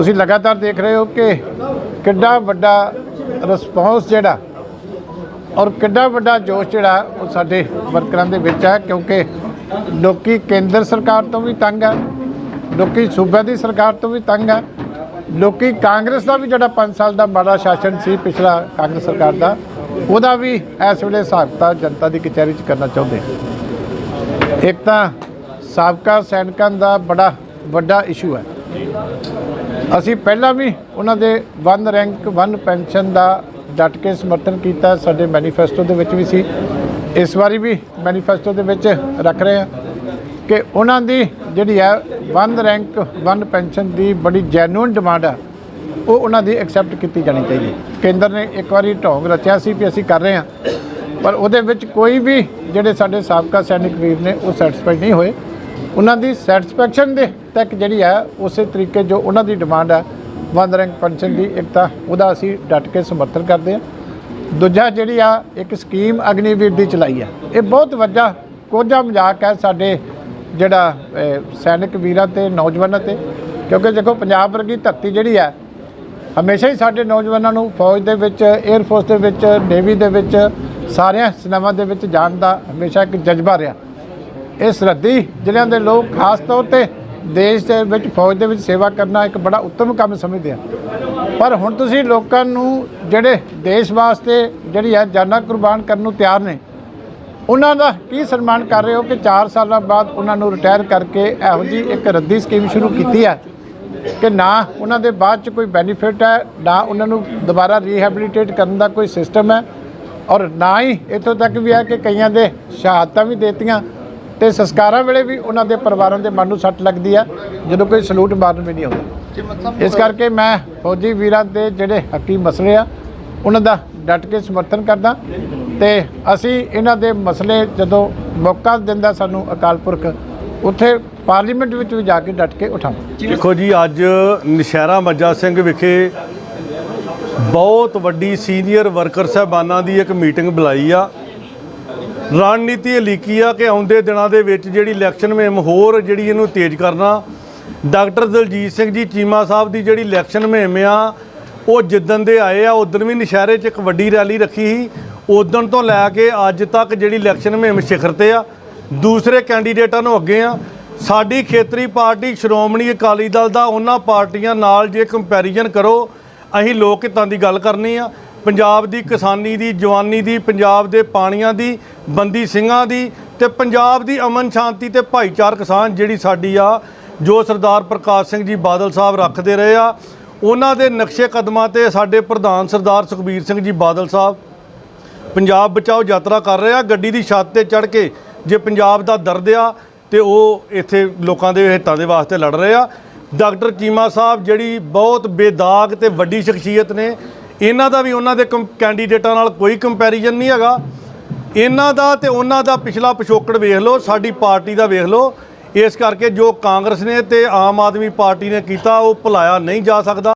ਤੁਸੀਂ ਲਗਾਤਾਰ ਦੇਖ ਰਹੇ ਹੋ ਕਿ ਕਿੱਡਾ ਵੱਡਾ ਰਿਸਪੌਂਸ ਜਿਹੜਾ ਔਰ ਕਿੱਡਾ ਵੱਡਾ ਜੋਸ਼ ਜਿਹੜਾ ਉਹ ਸਾਡੇ ਵਰਕਰਾਂ ਦੇ ਵਿੱਚ ਹੈ, ਕਿਉਂਕਿ ਲੋਕੀ ਕੇਂਦਰ ਸਰਕਾਰ ਤੋਂ ਵੀ ਤੰਗ ਹੈ ਲੋਕੀ ਸੂਬੇ ਦੀ ਸਰਕਾਰ ਤੋਂ ਵੀ ਤੰਗ ਹੈ ਲੋਕੀ ਕਾਂਗਰਸ ਦਾ ਵੀ ਜਿਹੜਾ 5 ਸਾਲ ਦਾ ਮਾੜਾ ਸ਼ਾਸਨ ਸੀ ਪਿਛਲਾ ਕਾਂਗਰਸ ਸਰਕਾਰ ਦਾ, ਉਹਦਾ ਵੀ ਇਸ ਵੇਲੇ ਹਿਸਾਬ ਕਿਤਾਬ ਜਨਤਾ ਦੀ ਕਚਹਿਰੀ 'ਚ ਕਰਨਾ ਚਾਹੁੰਦੇ ਇੱਕ ਤਾਂ ਸਾਬਕਾ ਸੈਨਿਕਾਂ ਦਾ ਬੜਾ ਵੱਡਾ ਇਸ਼ੂ ਹੈ। ਅਸੀਂ ਪਹਿਲਾਂ ਵੀ ਉਹਨਾਂ ਦੇ ਵਨ ਰੈਂਕ, ਵਨ ਪੈਨਸ਼ਨ ਦਾ ਡਟ ਕੇ ਸਮਰਥਨ ਕੀਤਾ, ਸਾਡੇ ਮੈਨੀਫੈਸਟੋ ਦੇ ਵਿੱਚ ਵੀ ਸੀ। ਇਸ ਵਾਰੀ ਵੀ ਮੈਨੀਫੈਸਟੋ ਦੇ ਵਿੱਚ ਰੱਖ ਰਹੇ ਹਾਂ ਕਿ ਉਹਨਾਂ ਦੀ ਜਿਹੜੀ ਹੈ ਵਨ ਰੈਂਕ, ਵਨ ਪੈਨਸ਼ਨ ਦੀ ਬੜੀ ਜੈਨੂਇਨ ਡਿਮਾਂਡ ਆ, ਉਹ ਉਹਨਾਂ ਦੀ ਐਕਸੈਪਟ ਕੀਤੀ ਜਾਣੀ ਚਾਹੀਦੀ। ਕੇਂਦਰ ਨੇ ਇੱਕ ਵਾਰੀ ਢੋਂਗ ਰਚਿਆ ਸੀ ਵੀ ਅਸੀਂ ਕਰ ਰਹੇ ਹਾਂ, ਪਰ ਉਹਦੇ ਵਿੱਚ ਕੋਈ ਵੀ ਜਿਹੜੇ ਸਾਡੇ ਸਾਬਕਾ ਸੈਨਿਕ ਵੀਰ ਨੇ, ਉਹ ਸੈਟੀਸਫਾਈਡ ਨਹੀਂ ਹੋਏ। ਉਹਨਾਂ ਦੀ ਸੈਟੀਸਫੈਕਸ਼ਨ ਦੇ ਤੱਕ ਜਿਹੜੀ ਹੈ ਉਸੇ ਤਰੀਕੇ ਜੋ ਉਹਨਾਂ ਦੀ ਡਿਮਾਂਡ ਹੈ ਵਨ ਰੈਂਕ ਪੈਨਸ਼ਨ ਦੀ, ਇੱਕ ਤਾਂ ਉਹਦਾ ਅਸੀਂ ਡਟ ਕੇ ਸਮਰਥਨ ਕਰਦੇ ਹਾਂ। ਦੂਜਾ ਜਿਹੜੀ ਆ, ਇੱਕ ਸਕੀਮ ਅਗਨੀਵੀਰ ਦੀ ਚਲਾਈ ਆ। ਇਹ ਬਹੁਤ ਵੱਡਾ ਕੋਝਾ ਮਜ਼ਾਕ ਹੈ ਸਾਡੇ ਜਿਹੜਾ ਸੈਨਿਕ ਵੀਰਾਂ ਤੇ ਨੌਜਵਾਨਾਂ ਤੇ। ਕਿਉਂਕਿ ਦੇਖੋ, ਪੰਜਾਬ ਵਰਗੀ ਧਰਤੀ ਜਿਹੜੀ ਹੈ ਹਮੇਸ਼ਾ ਹੀ ਸਾਡੇ ਨੌਜਵਾਨਾਂ ਨੂੰ ਫੌਜ ਦੇ ਵਿੱਚ 에ਅਰ ਫੋਰਸ ਦੇ ਵਿੱਚ ਨੇਵੀ ਦੇ ਵਿੱਚ, ਸਾਰਿਆਂ ਸੇਨਾਵਾਂ ਦੇ ਵਿੱਚ ਜਾਣ ਦਾ ਹਮੇਸ਼ਾ ਇੱਕ ਜਜ਼ਬਾ ਰਿਹਾ। ਇਹ ਸਰਹੱਦੀ ਜ਼ਿਲ੍ਹਿਆਂ ਦੇ ਲੋਕ ਖਾਸ ਤੌਰ ਤੇ ਦੇਸ਼ ਦੇ ਵਿੱਚ, ਫੌਜ ਦੇ ਵਿੱਚ ਸੇਵਾ ਕਰਨਾ ਇੱਕ ਬੜਾ ਉੱਤਮ ਕੰਮ ਸਮਝਦੇ ਆ। ਪਰ ਹੁਣ ਤੁਸੀਂ ਲੋਕਾਂ ਨੂੰ ਜਿਹੜੇ ਦੇਸ਼ ਵਾਸਤੇ ਜਿਹੜੀ ਹੈ ਜਾਨਾਂ ਕੁਰਬਾਨ ਕਰਨ ਨੂੰ ਤਿਆਰ ਨੇ, ਉਹਨਾਂ ਦਾ ਕੀ ਸਨਮਾਨ ਕਰ ਰਹੇ ਹੋ ਕਿ 4 ਸਾਲਾਂ ਬਾਅਦ ਉਹਨਾਂ ਨੂੰ ਰਿਟਾਇਰ ਕਰਕੇ ਇਹੋ ਜੀ ਇੱਕ ਰੱਦੀ ਸਕੀਮ ਸ਼ੁਰੂ ਕੀਤੀ ਹੈ ਕਿ ਨਾ ਉਹਨਾਂ ਦੇ ਬਾਅਦ ਚ ਕੋਈ ਬੈਨੀਫਿਟ ਹੈ, ਨਾ ਉਹਨਾਂ ਨੂੰ ਦੁਬਾਰਾ ਰੀਹੈਬਿਲਿਟੇਟ ਕਰਨ ਦਾ ਕੋਈ ਸਿਸਟਮ ਹੈ ਔਰ ਨਾ ਹੀ ਇੱਥੋਂ ਤੱਕ ਵੀ ਹੈ ਕਿ ਕਈਆਂ ਦੇ ਸ਼ਹਾਦਤਾਂ ਵੀ ਦੇਤੀਆਂ। ਤੇ ਸੰਸਕਾਰਾਂ ਵੇਲੇ ਵੀ ਉਹਨਾਂ ਦੇ ਪਰਿਵਾਰਾਂ ਦੇ ਮਨ ਨੂੰ ਸੱਟ ਲੱਗਦੀ ਆ, ਜਦੋਂ ਕੋਈ ਸਲੂਟ ਮਾਰਨ ਵੀ ਨਹੀਂ ਆਉਂਦਾ। ਇਸ ਕਰਕੇ ਮੈਂ ਫੌਜੀ ਵੀਰਾਂ ਦੇ ਜਿਹੜੇ ਹੱਕੀ ਮਸਲੇ ਆ, ਉਹਨਾਂ ਦਾ ਡਟ ਕੇ ਸਮਰਥਨ ਕਰਦਾ ਤੇ ਅਸੀਂ ਇਹਨਾਂ ਦੇ ਮਸਲੇ ਜਦੋਂ ਮੌਕਾ ਦਿੰਦਾ ਸਾਨੂੰ ਅਕਾਲ ਪੁਰਖ, ਉੱਥੇ ਪਾਰਲੀਮੈਂਟ ਵਿੱਚ ਵੀ ਜਾ ਕੇ ਡਟ ਕੇ ਉਠਾਵਾਂ। ਦੇਖੋ ਜੀ, ਅੱਜ ਨਸ਼ਹਿਰਾ ਮੱਜਾ ਸਿੰਘ ਵਿਖੇ ਬਹੁਤ ਵੱਡੀ ਸੀਨੀਅਰ ਵਰਕਰ ਸਾਹਿਬਾਨਾਂ ਦੀ ਇੱਕ ਮੀਟਿੰਗ ਬੁਲਾਈ ਆ। ਰਣਨੀਤੀ ਇਹ ਲਿਖੀ ਆ ਕਿ ਆਉਂਦੇ ਦਿਨਾਂ ਦੇ ਵਿੱਚ ਜਿਹੜੀ ਇਲੈਕਸ਼ਨ ਮੁਹਿੰਮ ਹੋਰ ਜਿਹੜੀ ਇਹਨੂੰ ਤੇਜ਼ ਕਰਨਾ, ਡਾਕਟਰ ਦਲਜੀਤ ਸਿੰਘ ਜੀ ਚੀਮਾ ਸਾਹਿਬ ਦੀ ਜਿਹੜੀ ਇਲੈਕਸ਼ਨ ਮੁਹਿੰਮ ਆ, ਉਹ ਜਿੱਦਣ ਦੇ ਆਏ ਆ, ਉਦੋਂ ਵੀ ਨਸ਼ਹਿਰੇ 'ਚ ਇੱਕ ਵੱਡੀ ਰੈਲੀ ਰੱਖੀ ਸੀ। ਉਦੋਂ ਤੋਂ ਲੈ ਕੇ ਅੱਜ ਤੱਕ ਜਿਹੜੀ ਇਲੈਕਸ਼ਨ ਮੁਹਿੰਮ ਸਿਖਰ ਤੇ ਆ, ਦੂਸਰੇ ਕੈਂਡੀਡੇਟਾਂ ਨੂੰ ਅੱਗੇ ਆ। ਸਾਡੀ ਖੇਤਰੀ ਪਾਰਟੀ ਸ਼੍ਰੋਮਣੀ ਅਕਾਲੀ ਦਲ ਦਾ, ਉਹਨਾਂ ਪਾਰਟੀਆਂ ਨਾਲ ਜੇ ਕੰਪੈਰੀਜ਼ਨ ਕਰੋ, ਅਸੀਂ ਲੋਕ ਹਿੱਤਾਂ ਦੀ ਗੱਲ ਕਰਨੀ ਆ। ਪੰਜਾਬ ਦੀ ਕਿਸਾਨੀ ਦੀ, ਜਵਾਨੀ ਦੀ, ਪੰਜਾਬ ਦੇ ਪਾਣੀਆਂ ਦੀ, ਬੰਦੀ ਸਿੰਘਾਂ ਦੀ ਤੇ ਪੰਜਾਬ ਦੀ ਅਮਨ ਸ਼ਾਂਤੀ ਤੇ ਭਾਈਚਾਰਕ ਸਾਂਝ ਜਿਹੜੀ ਸਾਡੀ ਆ, ਜੋ ਸਰਦਾਰ ਪ੍ਰਕਾਸ਼ ਸਿੰਘ ਜੀ ਬਾਦਲ ਸਾਹਿਬ ਰੱਖਦੇ ਰਹੇ ਆ, ਉਹਨਾਂ ਦੇ ਨਕਸ਼ੇ ਕਦਮਾਂ ਤੇ ਸਾਡੇ ਪ੍ਰਧਾਨ ਸਰਦਾਰ ਸੁਖਬੀਰ ਸਿੰਘ ਜੀ ਬਾਦਲ ਸਾਹਿਬ ਪੰਜਾਬ ਬਚਾਓ ਯਾਤਰਾ ਕਰ ਰਹੇ ਆ, ਗੱਡੀ ਦੀ ਛੱਤ ਤੇ ਚੜ ਕੇ ਜੇ ਪੰਜਾਬ ਦਾ ਦਰਦ ਆ ਤੇ ਉਹ ਇੱਥੇ ਲੋਕਾਂ ਦੇ ਹਿੱਤਾਂ ਦੇ ਵਾਸਤੇ ਲੜ ਰਹੇ ਆ। ਡਾਕਟਰ ਚੀਮਾ ਸਾਹਿਬ ਜਿਹੜੀ ਬਹੁਤ ਬੇਦਾਗ ਤੇ ਵੱਡੀ ਸ਼ਖਸੀਅਤ ਨੇ ਇਹਨਾਂ ਦਾ ਵੀ ਉਹਨਾਂ ਦੇ ਕੰਪ- ਕੈਂਡੀਡੇਟਾਂ ਨਾਲ ਕੋਈ ਕੰਪੈਰੀਜ਼ਨ ਨਹੀਂ ਹੈਗਾ। ਇਹਨਾਂ ਦਾ ਤੇ ਉਹਨਾਂ ਦਾ ਪਿਛਲਾ ਪਿਛੋਕੜ ਵੇਖ ਲਓ, ਸਾਡੀ ਪਾਰਟੀ ਦਾ ਵੇਖ ਲਓ। ਇਸ ਕਰਕੇ ਜੋ ਕਾਂਗਰਸ ਨੇ ਤੇ ਆਮ ਆਦਮੀ ਪਾਰਟੀ ਨੇ ਕੀਤਾ, ਉਹ ਭੁਲਾਇਆ ਨਹੀਂ ਜਾ ਸਕਦਾ।